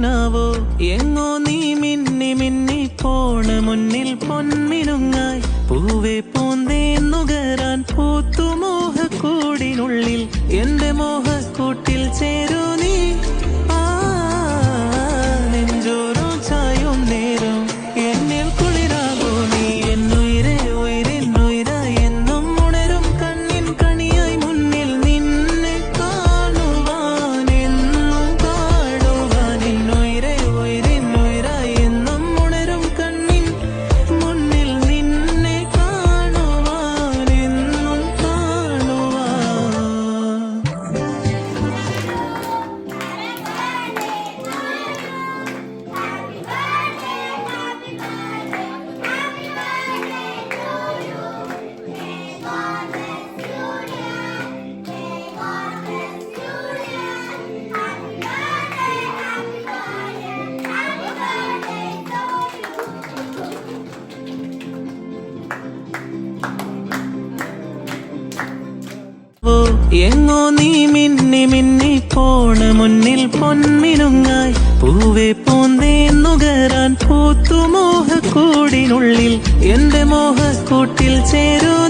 നിലാവിനാവോ എങ്ങോ നീ മിന്നി മിന്നി പോണ മുന്നിൽ പൊന്മിനുങ്ങായി. പൂവെ പൂന്തേ നുകരാൻ പൂത്തുമോഹക്കൂടിനുള്ളിൽ എന്റെ മോഹക്കൂട്ടിൽ ചേരൂ. എങ്ങോ നീ മിന്നി മിന്നി പോണ മുന്നിൽ പൊന്മിനുങ്ങായി. പൂവെ പൂന്തേ നുകരാൻ പൂത്തു മോഹക്കൂടിനുള്ളിൽ എന്റെ മോഹക്കൂട്ടിൽ ചേരൂ